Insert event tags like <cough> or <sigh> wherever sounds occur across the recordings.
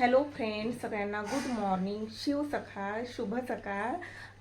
Hello friend सगळ्यांना good morning. Shiv सकाळ शुभ सकाळ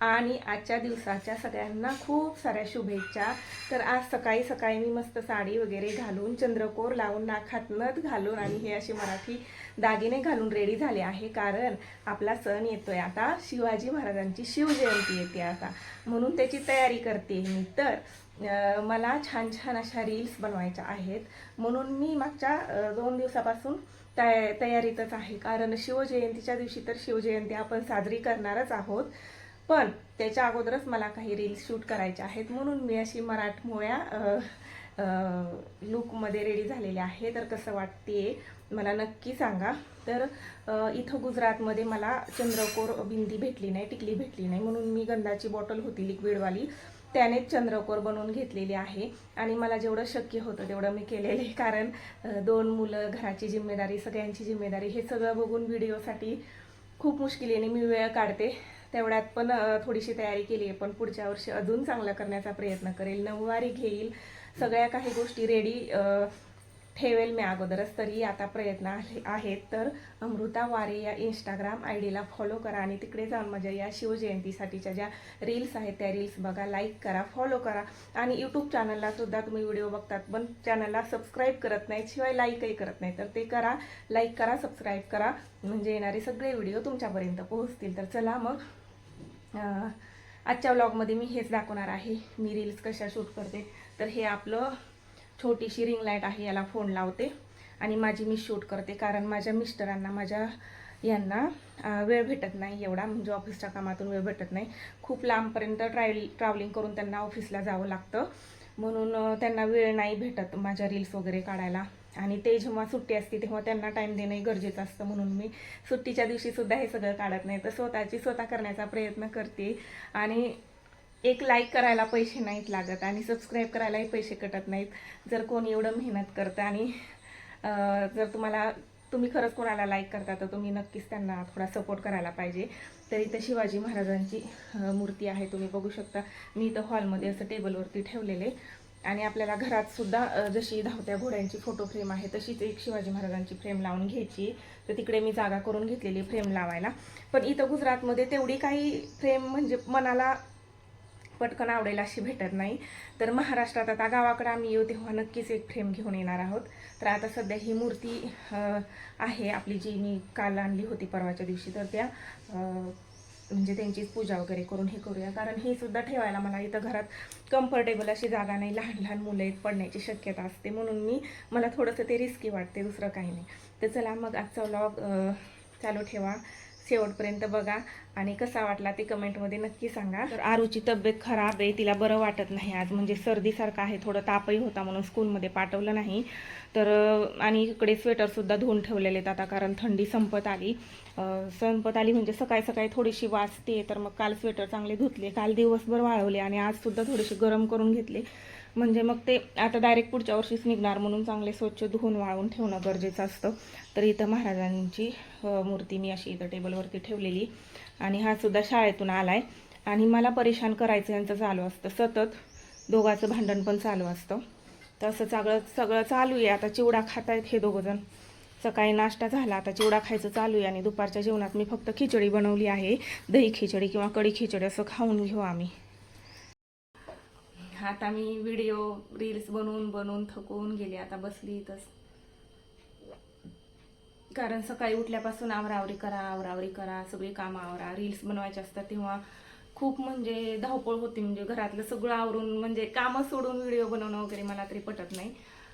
आणि आजच्या दिवसाच्या सगळ्यांना खूप साऱ्या शुभेच्छा. तर आज सकाळी सकाळी मी मस्त साडी वगैरे घालून चंद्रकोर लावून नाकात नथ घालून आणि हे असे मराठी दागिने घालून रेडी झाले आहे. कारण आपला सण येतोय आता. शिवाजी महाराजांची शिवजयंती येते आता. म्हणून त्याची तयारी करते मी. तर मला छान छान अशा रील्स बनवायच्या आहेत. म्हणून मी मागच्या दोन दिवसापासून तया तयारीतच आहे. कारण शिवजयंतीच्या दिवशी तर शिवजयंती आपण साजरी करणारच आहोत. पण त्याच्या अगोदरच मला काही रील्स शूट करायच्या आहेत. म्हणून मी अशी मराठमोळ्या लुकमध्ये रेडी झालेले आहे. तर कसं वाटते मला नक्की सांगा. तर इथं गुजरातमध्ये मला चंद्रकोर बिंदी भेटली नाही टिकली भेटली नाही. म्हणून मी गंधाची बॉटल होती लिक्विडवाली त्यानेच चंद्रकोर बनवून घेतलेली आहे. आणि मला जेवढं शक्य होतं तेवढं मी केलेले कारण दोन मुलं घराची जिम्मेदारी सगळ्यांची जिम्मेदारी हे सगळं बघून व्हिडिओसाठी खूप मुश्किलीने मी वेळ काढते. तेवढ्यात पण थोडीशी तयारी केली आहे. पण पुढच्या वर्षी अजून चांगलं करण्याचा प्रयत्न करेल. नऊवारी घेईल. सगळ्या काही गोष्टी रेडी ठेवेल मी अगोदरच तरी आता प्रयत्न आहे आहेत. तर अमृता वारे या इंस्टाग्राम आय डीला फॉलो करा आणि तिकडे जाऊन माझ्या या शिवजयंतीसाठीच्या ज्या रील्स आहेत त्या रील्स बघा लाईक करा फॉलो करा. आणि यूट्यूब चॅनलला सुद्धा तुम्ही व्हिडिओ बघतात पण चॅनलला सबस्क्राईब करत नाहीत शिवाय लाईकही करत नाही तर ते करा लाईक करा सबस्क्राईब करा. म्हणजे येणारे सगळे व्हिडिओ तुमच्यापर्यंत पोहोचतील. तर चला मग आजच्या व्लॉगमध्ये मी हेच दाखवणार आहे. मी रील्स कशा शूट करते. तर हे आपलं छोटीशी रिंग लाइट आहे याला फोन लावते. आणि माझी मी शूट करते. कारण माझ्या मिस्टरांना माझ्या यांना वेळ भेटत नाही एवढा. म्हणजे ऑफिसच्या कामातून वेळ भेटत नाही. खूप लांबपर्यंत ट्रॅव्हल ट्रॅव्हलिंग करून त्यांना ऑफिसला जावं लागतं. म्हणून त्यांना वेळ नाही भेटत माझ्या रील्स वगैरे काढायला. आणि ते जेव्हा सुट्टी असते तेव्हा त्यांना टाईम देणं गरजेचं असतं. म्हणून मी सुट्टीच्या दिवशीसुद्धा हे सगळं काढत नाही. तर स्वतःची स्वतः करण्याचा प्रयत्न करते. आणि एक लाईक करायला पैसे नाहीत लागत आणि सबस्क्राईब करायलाही पैसे कटत नाहीत. जर कोण एवढं मेहनत करतं आणि जर तुम्हाला तुम्ही खरंच कोणाला लाईक करता तर तुम्ही नक्कीच त्यांना थोडा सपोर्ट करायला पाहिजे. तर इथं शिवाजी महाराजांची मूर्ती आहे तुम्ही बघू शकता. मी इथं हॉलमध्ये असं टेबलवरती ठेवलेले. आणि आपल्याला घरात सुद्धा जशी धावत्या घोड्यांची फोटो फ्रेम आहे तशीच एक शिवाजी महाराजांची फ्रेम लावून घ्यायची. तर तिकडे मी जागा करून घेतलेली फ्रेम लावायला. पण इथं गुजरातमध्ये तेवढी काही फ्रेम म्हणजे मनाला पटकन आवडेल अशी भेटत नाही. तर महाराष्ट्रात आता गावाकडे आम्ही येऊ तेव्हा नक्कीच एक फ्रेम घेऊन येणार आहोत. तर आता सध्या ही मूर्ती आहे आपली जी मी काल आणली होती परवाच्या दिवशी. तर त्या म्हणजे त्यांचीच पूजा वगैरे करून हे करूया. कारण हे सुद्धा ठेवायला मला इथं घरात कम्फर्टेबल अशी जागा नाही. लहान लहान मुलं आहेत पडण्याची शक्यता असते. म्हणून मी मला थोडंसं ते रिस्की वाटते दुसरं काही नाही. तर चला मग आजचा व्लॉग चालू ठेवा. शेवटपर्यंत बघा. आणि कसा वाटला ते कमेंटमध्ये नक्की सांगा. तर आरूची तब्येत खराब आहे तिला बरं वाटत नाही आज. म्हणजे सर्दीसारखं आहे थोडं तापही होता म्हणून स्कूलमध्ये पाठवलं नाही. तर आणि इकडे स्वेटरसुद्धा धुवून ठेवलेले आहेत आता कारण थंडी संपत आली. संपत आली म्हणजे सकाळी सकाळी थोडीशी वाजते तर मग काल स्वेटर चांगले धुतले. काल दिवसभर वाळवले आणि आजसुद्धा थोडेसे गरम करून घेतले. म्हणजे मग ते आता डायरेक्ट पुढच्या वर्षीच निघणार म्हणून चांगले स्वच्छ धुवून वाळवून ठेवणं गरजेचं असतं. तर इथं महाराजांची मूर्ती मी अशी इथं टेबलवरती ठेवलेली आणि हा सुद्धा शाळेतून आहे आणि मला परेशान करायचं यांचं चालू असतं. सतत दोघाचं भांडण पण चालू असतं. तसं सगळं सगळं चालू आहे. आता चिवडा खात आहेत हे दोघंजण सकाळी नाश्ता झाला आता चिवडा खायचं चालू आहे आणि दुपारच्या जेवणात मी फक्त खिचडी बनवली आहे. दही खिचडी किंवा कढी खिचडी असं खाऊन घेऊ आम्ही. आता मी व्हिडिओ रील्स बनवून बनवून थकवून गेले. आता बसली इथंच. कारण सकाळी उठल्यापासून आवरावरी करा आवरावरी करा सगळी कामं आवरा. रील्स बनवायचे असतात तेव्हा खूप म्हणजे धावपळ होती. म्हणजे घरातलं सगळं आवरून म्हणजे कामं सोडून व्हिडिओ बनवणं वगैरे मला तरी पटत नाही.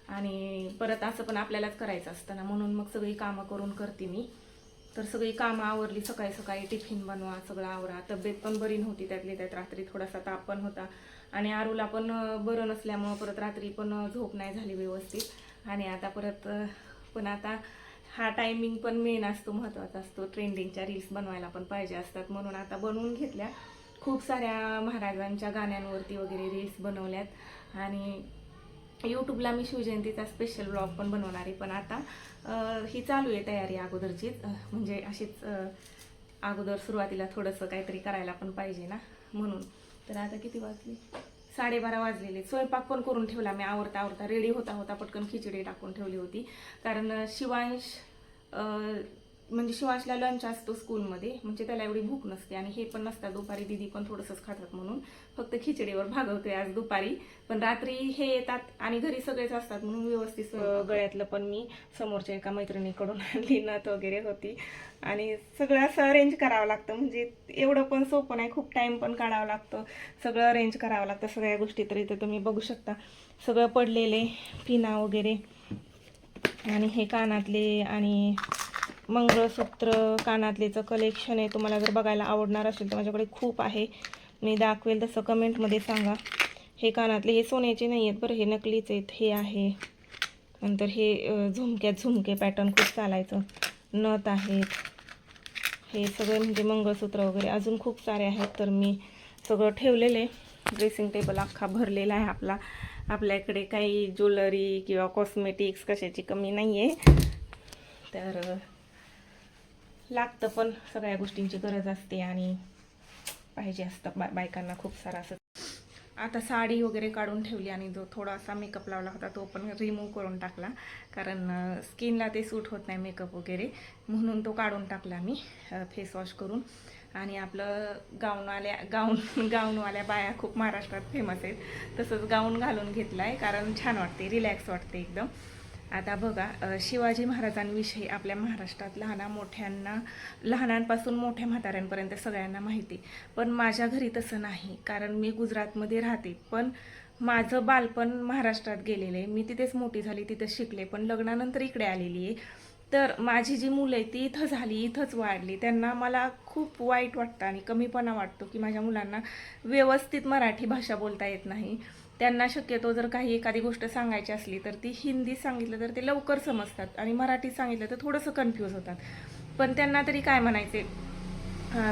आणि परत असं पण आपल्यालाच करायचं असतं ना. म्हणून मग सगळी कामं करून करते मी. तर सगळी कामं आवरली. सकाळी सकाळी टिफिन बनवा सगळं आवरा. तब्येत पण बरी नव्हती त्यातली त्यात. रात्री थोडासा ताप पण होता. आणि आरूला पण बरं नसल्यामुळं परत रात्री पण झोप नाही झाली व्यवस्थित. आणि आता परत पण आता हा टायमिंग पण मेन असतो महत्त्वाचा असतो. ट्रेंडिंगच्या रील्स बनवायला पण पाहिजे असतात. म्हणून आता बनवून घेतल्या. खूप साऱ्या महाराजांच्या गाण्यांवरती वगैरे रील्स बनवल्यात. आणि यूट्यूबला मी शिवजयंतीचा स्पेशल ब्लॉग पण बनवणार आहे. पण आता ही चालू आहे तयारी अगोदरचीच. म्हणजे अशीच अगोदर सुरुवातीला थोडंसं काहीतरी करायला पण पाहिजे ना. म्हणून. तर आता किती वाजले? साडेबारा वाजलेले. स्वयंपाक पण करून ठेवला मी आवरता आवरता. रेडी होता होता पटकन खिचडी टाकून ठेवली होती. कारण शिवांश म्हणजे शिवांशला लंच असतो स्कूलमध्ये म्हणजे त्याला एवढी भूक नसते आणि हे पण नसतात. दुपारी दिदी पण थोडंसंच खातात म्हणून. फक्त खिचडीवर भागवते आज दुपारी. पण रात्री हे येतात आणि घरी सगळेच असतात म्हणून व्यवस्थित गळ्यातलं पण मी समोरच्या एका मैत्रिणीकडून <laughs> आणली नथ वगैरे होती. आणि सगळं असं अरेंज करावं लागतं. म्हणजे एवढं पण सोपं नाही खूप टाईम पण काढावं लागतं. सगळं अरेंज करावं लागतं. सगळ्या गोष्टी तर इथं तुम्ही बघू शकता. सगळं पडलेले पिना वगैरे आणि हे कानातले आणि मंगळसूत्र कानातलेचं कलेक्शन आहे. तुम्हाला जर बघायला आवडणार असेल तर माझ्याकडे खूप आहे. मी दाखवेल तसं कमेंटमध्ये सांगा. हे कानातले हे सोन्याचे नाही आहेत बरं हे नकलीच आहेत. हे आहे. नंतर हे झुमक्यात झुमके पॅटर्न खूप चालायचं. नथ आहेत. हे सगळे म्हणजे मंगळसूत्र वगैरे अजून खूप सारे आहेत. तर मी सगळं ठेवलेले ड्रेसिंग टेबल अख्खा भरलेला आहे आपला. आपल्याकडे काही ज्वेलरी किंवा कॉस्मेटिक्स कशाची कमी नाही आहे तर लागतं पण सगळ्या गोष्टींची गरज असते आणि पाहिजे असतं. बा बायकांना खूप सारं असं. आता साडी वगैरे काढून ठेवली आणि जो थोडासा मेकअप लावला होता तो पण रिमूव्ह करून टाकला. कारण स्किनला ते सूट होत नाही मेकअप वगैरे. म्हणून तो काढून टाकला मी फेस वॉश करून. आणि आपलं गाऊनवाल्या गाऊन गाऊनवाल्या बाया खूप महाराष्ट्रात फेमस आहेत. तसंच गाऊन घालून घेतला आहे कारण छान वाटते रिलॅक्स वाटते एकदम. आता बघा शिवाजी महाराजांविषयी आपल्या महाराष्ट्रात लहाना मोठ्यांना लहानांपासून मोठ्या म्हाताऱ्यांपर्यंत सगळ्यांना माहिती. पण माझ्या घरी तसं नाही कारण मी गुजरातमध्ये राहते. पण माझं बालपण महाराष्ट्रात गेलेलं आहे. मी तिथेच मोठी झाली तिथेच शिकले पण लग्नानंतर इकडे आलेली आहे. तर माझी जी मुलं आहे ती इथं झाली इथंच वाढली. त्यांना मला खूप वाईट वाटतं आणि कमीपणा वाटतो की माझ्या मुलांना व्यवस्थित मराठी भाषा बोलता येत नाही. त्यांना शक्यतो जर काही एखादी गोष्ट सांगायची असली तर ती हिंदी सांगितलं तर ते लवकर समजतात आणि मराठी सांगितलं तर थोडंसं कन्फ्यूज होतात. पण त्यांना तरी काय म्हणायचे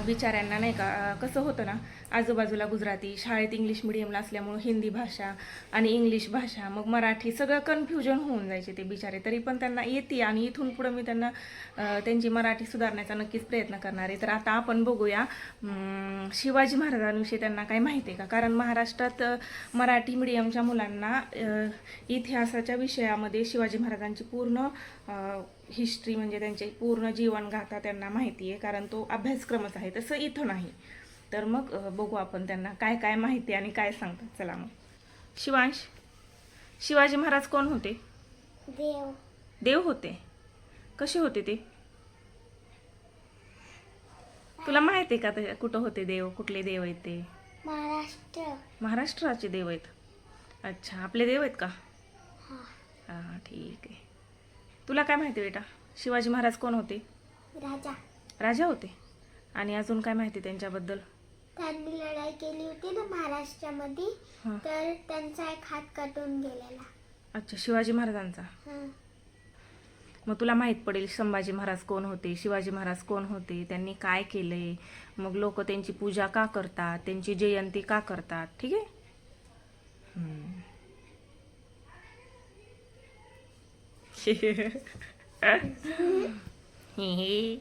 बिचाऱ्यांना नाही का? कसं होतं ना आजूबाजूला गुजराती शाळेत इंग्लिश मिडियमला असल्यामुळं हिंदी भाषा आणि इंग्लिश भाषा मग मराठी सगळं कन्फ्युजन होऊन जायचे ते बिचारे. तरी पण त्यांना येते आणि इथून पुढं मी त्यांना त्यांची मराठी सुधारण्याचा नक्कीच प्रयत्न करणार आहे. तर आता आपण बघूया शिवाजी महाराजांविषयी त्यांना काय माहिती आहे का? कारण महाराष्ट्रात मराठी मिडियमच्या मुलांना इतिहासाच्या विषयामध्ये शिवाजी महाराजांची पूर्ण हिस्ट्री म्हणजे त्यांचे पूर्ण जीवनगाथा त्यांना माहिती आहे. कारण तो अभ्यासक्रमच आहे. तसं इथं नाही. तर मग बघू आपण त्यांना काय काय माहिती आणि काय सांगतात. चला मग. शिवांश शिवाजी महाराज कोण होते? देव. देव होते. कसे होते ते? तुला माहिती आहे का ते कुठं होते देव? कुठले देव आहेत ते? महाराष्ट्र. महाराष्ट्राचे देव आहेत. अच्छा आपले देव आहेत का? हा. हां ठीक आहे. तुला काय माहिती बेटा? शिवाजी महाराज कोण होते? राजा. राजा होते. आणि अजून काय माहिती त्यांच्याबद्दल? त्यांनी लढाई केली होती ना महाराष्ट्रामध्ये हां. तर त्यांचा एक हात कटून गेलेला. अच्छा शिवाजी महाराजांचा? हा. मग तुला माहीत पडेल संभाजी महाराज कोण होते शिवाजी महाराज कोण होते त्यांनी काय केले मग लोक त्यांची पूजा का करतात त्यांची जयंती का करतात ठीक आहे? हम्म. <laughs> हे हे.